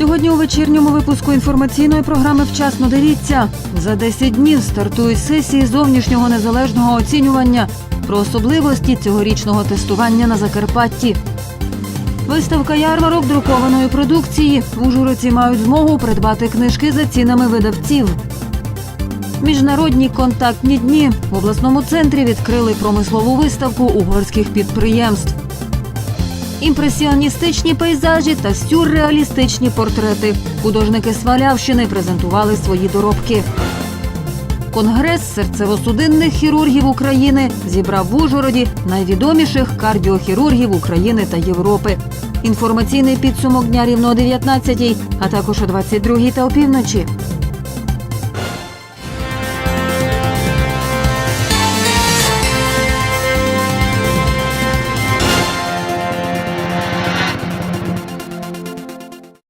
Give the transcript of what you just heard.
Сьогодні у вечірньому випуску інформаційної програми Вчасно дивіться. За 10 днів стартують сесії зовнішнього незалежного оцінювання про особливості цьогорічного тестування на Закарпатті. Виставка ярмарок друкованої продукції. Ужгородці мають змогу придбати книжки за цінами видавців. Міжнародні контактні дні в обласному центрі відкрили промислову виставку угорських підприємств. Імпресіоністичні пейзажі та сюрреалістичні портрети. Художники Свалявщини презентували свої доробки. Конгрес серцево-судинних хірургів України зібрав в Ужгороді найвідоміших кардіохірургів України та Європи. Інформаційний підсумок дня рівно о 19-й, а також о 22-й та опівночі.